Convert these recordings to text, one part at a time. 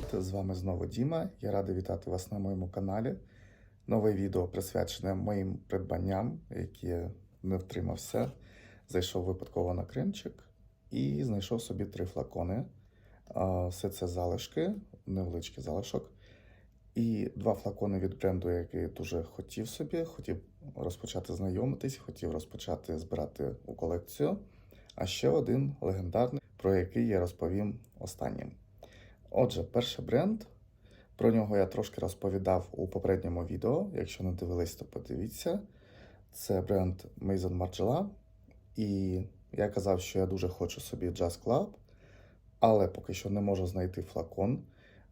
привіт! З вами знову Діма. Я радий вітати вас на моєму каналі. Нове відео присвячене моїм придбанням, які не втримався. Зайшов випадково на Кримчик і знайшов собі три флакони. Все це залишки, невеличкий залишок. І два флакони від бренду, який дуже хотів собі, хотів розпочати знайомитись, хотів розпочати збирати у колекцію. А ще один легендарний, про який я розповім останнім. Отже, перший бренд. Про нього я трошки розповідав у попередньому відео. Якщо не дивились, то подивіться. Це бренд Maison Margiela. І я казав, що я дуже хочу собі Jazz Club, але поки що не можу знайти флакон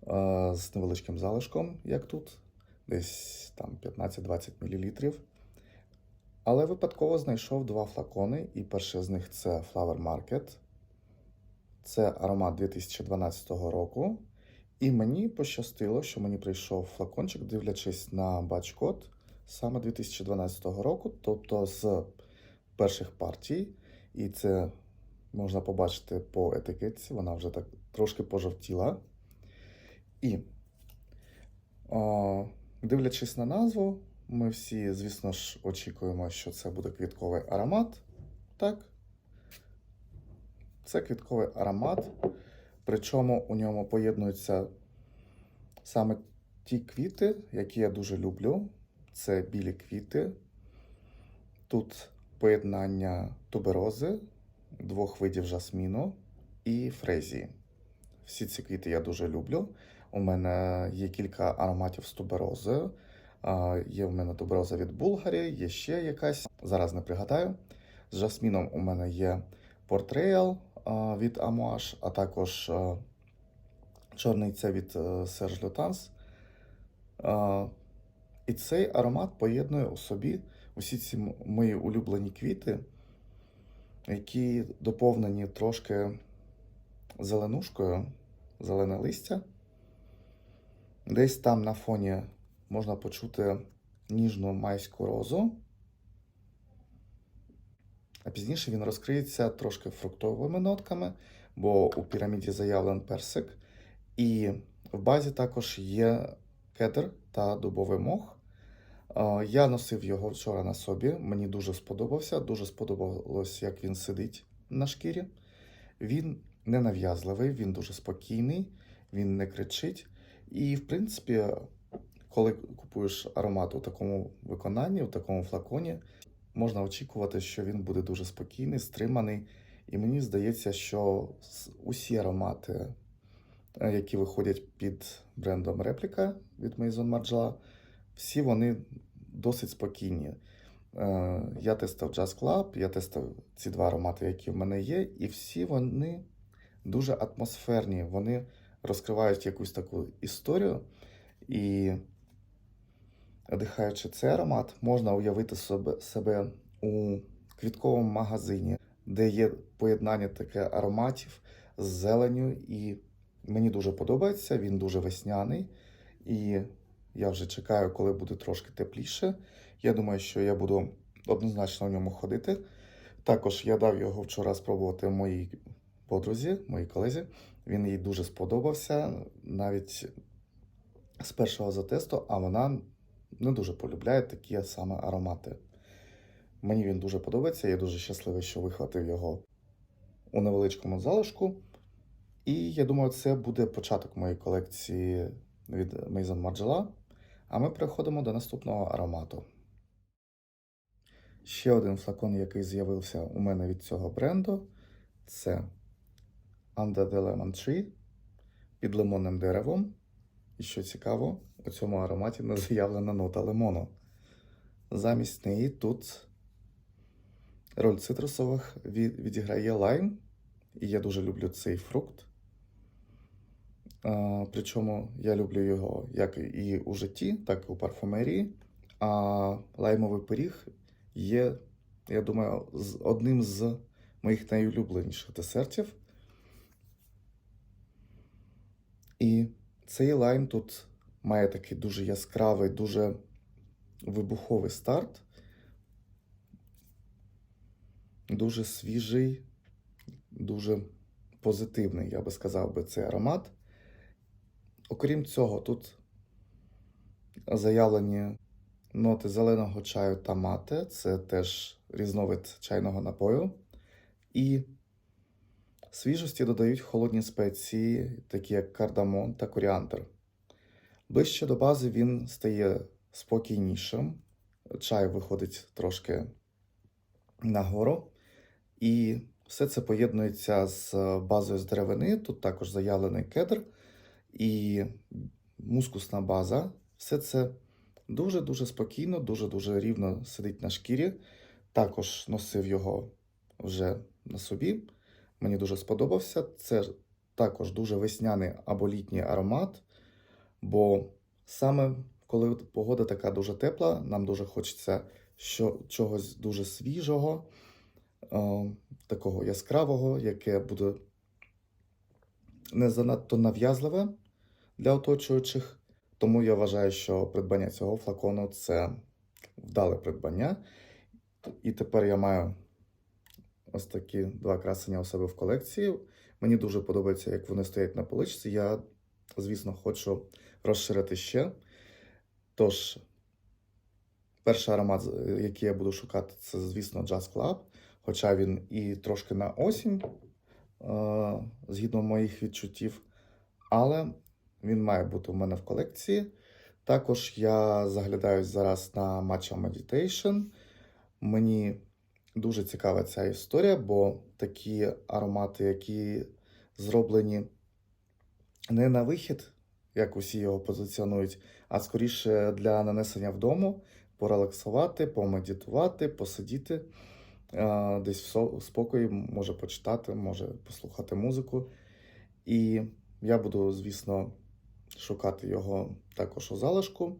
е, з невеличким залишком, як тут, десь там 15-20 мл. Але випадково знайшов два флакони, і перший з них це Flower Market. Це аромат 2012 року. І мені пощастило, що мені прийшов флакончик, дивлячись на бач-код саме 2012 року, тобто з перших партій. І це можна побачити по етикетці, вона вже так трошки пожовтіла. І о, дивлячись на назву, ми всі, звісно ж, очікуємо, що це буде квітковий аромат. Так. Це квітковий аромат, причому у ньому поєднуються саме ті квіти, які я дуже люблю. Це білі квіти. Тут поєднання туберози, двох видів жасміну і фрезії. Всі ці квіти я дуже люблю. У мене є кілька ароматів з туберозою. Є в мене тубероза від Булгарі, є ще якась. Зараз не пригадаю. З жасміном у мене є Портрейл від Амуаш, а також а, чорниця від Серж Лютанс. І цей аромат поєднує у собі усі ці мої улюблені квіти, які доповнені трошки зеленушкою, зелене листя. Десь там на фоні можна почути ніжну майську розу. А пізніше він розкриється трошки фруктовими нотками, бо у піраміді заявлен персик. І в базі також є кедр та дубовий мох. Я носив його вчора на собі. Мені дуже сподобався. Дуже сподобалось, як він сидить на шкірі. Він не нав'язливий, він дуже спокійний, він не кричить. І, в принципі, коли купуєш аромат у такому виконанні, у такому флаконі, можна очікувати, що він буде дуже спокійний, стриманий. І мені здається, що усі аромати, е, які виходять під брендом Репліка від Maison Margiela, всі вони досить спокійні. Е, Я тестив Jazz Club, я тестив ці два аромати, які в мене є, і всі вони дуже атмосферні. Вони розкривають якусь таку історію. І дихаючи цей аромат, можна уявити себе, себе у квітковому магазині, де є поєднання таке ароматів з зеленю. І мені дуже подобається, він дуже весняний. І я вже чекаю, коли буде трошки тепліше. Я думаю, що я буду однозначно в ньому ходити. Також я дав його вчора спробувати моїй подрузі, моїй колезі. Він їй дуже сподобався навіть з першого затесту, а вона не дуже полюбляє такі саме аромати. Мені він дуже подобається, я дуже щасливий, що вихватив його у невеличкому залишку. І я думаю, це буде початок моєї колекції від Maison Margiela. А ми переходимо до наступного аромату. Ще один флакон, який з'явився у мене від цього бренду, це Under the Lemon Tree під лимонним деревом. І що цікаво, у цьому ароматі не заявлена нота лимону. Замість неї тут роль цитрусових відіграє лайм, і я дуже люблю цей фрукт. Причому я люблю його як і у житті, так і у парфумерії. А лаймовий пиріг є, я думаю, одним з моїх найулюбленіших десертів. І цей лайм тут має такий дуже яскравий, дуже вибуховий старт. Дуже свіжий, дуже позитивний, я би сказав би, цей аромат. Окрім цього, тут заявлені ноти зеленого чаю та мате. Це теж різновид чайного напою. І свіжості додають холодні спеції, такі як кардамон та коріандр. Ближче до бази він стає спокійнішим. Чай виходить трошки нагору. І все це поєднується з базою з деревини. Тут також заявлений кедр і мускусна база. Все це дуже-дуже спокійно, дуже-дуже рівно сидить на шкірі. Також носив його вже на собі. Мені дуже сподобався. Це також дуже весняний або літній аромат, бо саме коли погода така дуже тепла, нам дуже хочеться що, чогось дуже свіжого, е, такого яскравого, яке буде не занадто нав'язливе для оточуючих. Тому я вважаю, що придбання цього флакону це вдале придбання. І тепер я маю ось такі два красення у себе в колекції. Мені дуже подобається, як вони стоять на поличці. Я, звісно, хочу розширити ще. Тож, перший аромат, який я буду шукати, це, звісно, Jazz Club. Хоча він і трошки на осінь, е, згідно моїх відчуттів. Але він має бути у мене в колекції. Також я заглядаюсь зараз на Matcha Meditation. Мені дуже цікава ця історія, бо такі аромати, які зроблені не на вихід, як усі його позиціонують, а скоріше для нанесення вдома, порелаксувати, помедитувати, посидіти десь в спокої, може почитати, може послухати музику. І я буду, звісно, шукати його також у залишку.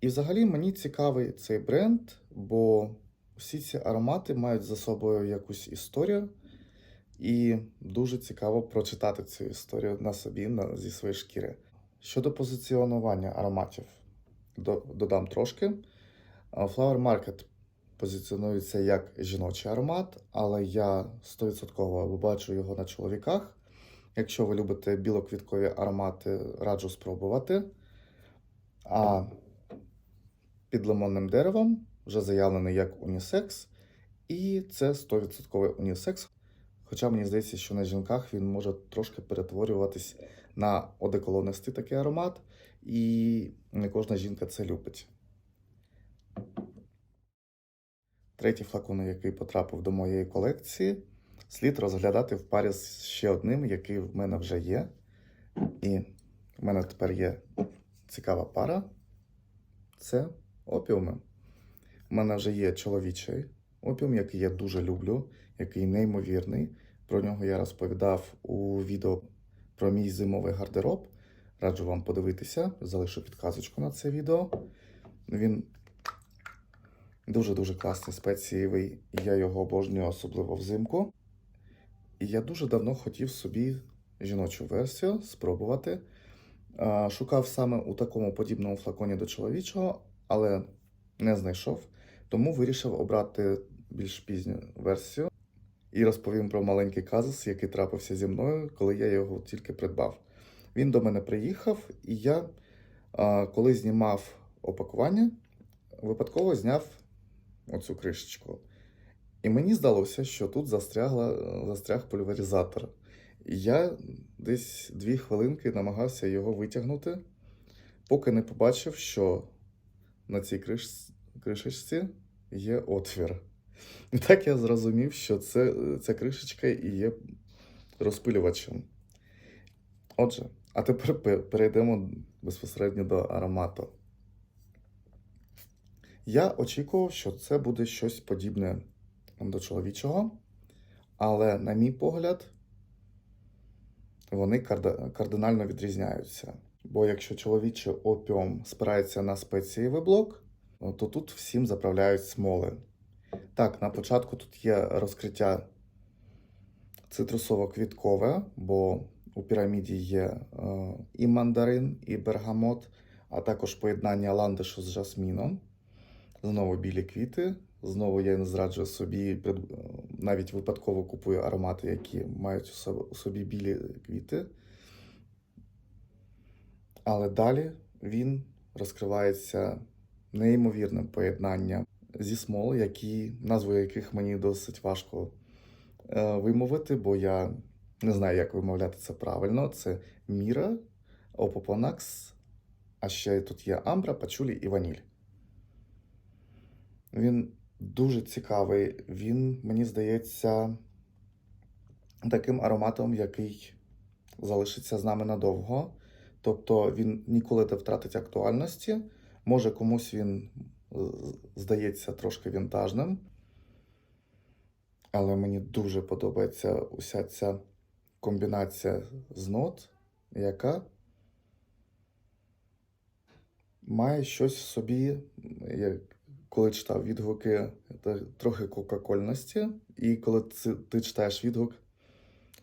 І взагалі мені цікавий цей бренд, бо всі ці аромати мають за собою якусь історію, і дуже цікаво прочитати цю історію на собі, на, зі своєї шкіри. Щодо позиціонування ароматів, до, додам трошки. Flower Market позиціонується як жіночий аромат, але я 100% бачу його на чоловіках. Якщо ви любите білоквіткові аромати, раджу спробувати. А під лимонним деревом вже заявлений як унісекс, і це 100% унісекс. Хоча мені здається, що на жінках він може трошки перетворюватись на одеколонистий такий аромат, і не кожна жінка це любить. Третій флакон, який потрапив до моєї колекції, слід розглядати в парі з ще одним, який в мене вже є. І в мене тепер є цікава пара. Це опіуми. У мене вже є чоловічий опіум, який я дуже люблю, який неймовірний. Про нього я розповідав у відео про мій зимовий гардероб. Раджу вам подивитися, залишу підказочку на це відео. Він дуже-дуже класний спецієвий, я його обожнюю, особливо взимку. І я дуже давно хотів собі жіночу версію спробувати. Шукав саме у такому подібному флаконі до чоловічого, але не знайшов. Тому вирішив обрати більш пізню версію і розповім про маленький казус, який трапився зі мною, коли я його тільки придбав. Він до мене приїхав, і я, коли знімав опакування, випадково зняв оцю кришечку. І мені здалося, що тут застрягла, застряг пульверизатор. І я десь дві хвилинки намагався його витягнути, поки не побачив, що на цій криш... кришечці є отвір. І так я зрозумів, що це, ця кришечка і є розпилювачем. Отже, а тепер перейдемо безпосередньо до аромату. Я очікував, що це буде щось подібне до чоловічого, але, на мій погляд, вони кардинально відрізняються. Бо якщо чоловічий опіум спирається на спецієвий блок, то тут всім заправляють смоли. Так, на початку тут є розкриття цитрусово-квіткове, бо у піраміді є е, і мандарин, і бергамот, а також поєднання ландишу з жасміном. Знову білі квіти. Знову я не зраджую собі, е, навіть випадково купую аромати, які мають у собі білі квіти. Але далі він розкривається неймовірним поєднанням зі смол, які, назву яких мені досить важко е, вимовити, бо я не знаю, як вимовляти це правильно. Це Міра, Опопонакс, а ще тут є Амбра, Пачулі і Ваніль. Він дуже цікавий. Він, мені здається, таким ароматом, який залишиться з нами надовго. Тобто він ніколи не втратить актуальності. Може, комусь він здається трошки вінтажним. Але мені дуже подобається уся ця комбінація з нот, яка має щось в собі, як коли читав відгуки, трохи кока-кольності. І коли ти читаєш відгук,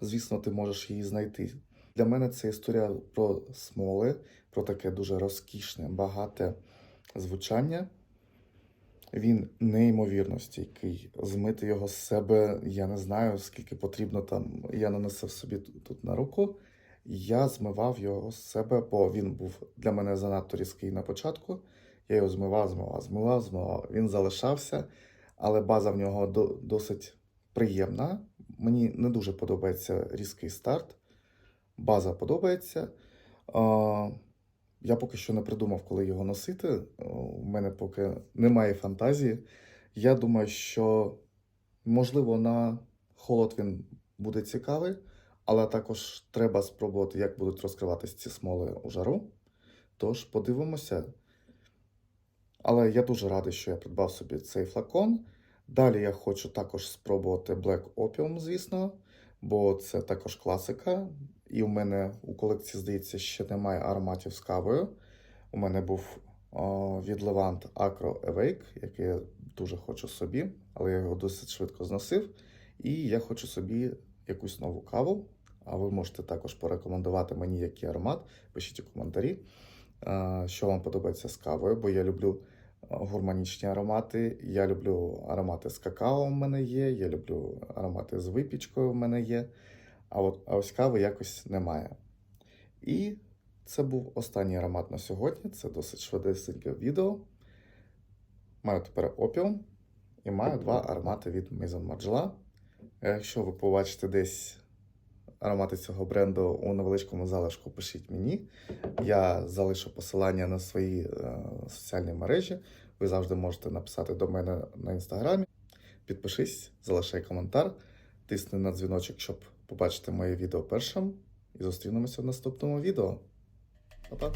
звісно, ти можеш її знайти. Для мене це історія про смоли, про таке дуже розкішне, багате звучання. Він неймовірно стійкий. Змити його з себе, я не знаю, скільки потрібно там. Я нанесив собі тут на руку. Я змивав його з себе, бо він був для мене занадто різкий на початку. Я його змивав, змивав, змивав, змивав. Він залишався, але база в нього досить приємна. Мені не дуже подобається різкий старт. База подобається. Я поки що не придумав, коли його носити. У мене поки немає фантазії. Я думаю, що можливо на холод він буде цікавий, але також треба спробувати, як будуть розкриватись ці смоли у жару. Тож подивимося. Але я дуже радий, що я придбав собі цей флакон. Далі я хочу також спробувати Black Opium, звісно, бо це також класика. І у мене у колекції, здається, ще немає ароматів з кавою. У мене був о, від Levant Acro Awake, який я дуже хочу собі, але я його досить швидко зносив. І я хочу собі якусь нову каву. А ви можете також порекомендувати мені який аромат. Пишіть у коментарі, що вам подобається з кавою, бо я люблю гурманічні аромати. Я люблю аромати з какао в мене є, я люблю аромати з випічкою в мене є. А от а ось кави якось немає. І це був останній аромат на сьогодні. Це досить швидесеньке відео. Маю тепер опіум і маю два аромати від Maison Margiela. Якщо ви побачите десь аромати цього бренду у невеличкому залишку, пишіть мені. Я залишу посилання на свої е, соціальні мережі. Ви завжди можете написати до мене на інстаграмі. Підпишись, залишай коментар, тисни на дзвіночок, щоб побачити моє відео першим. І зустрінемося в наступному відео. Па-па!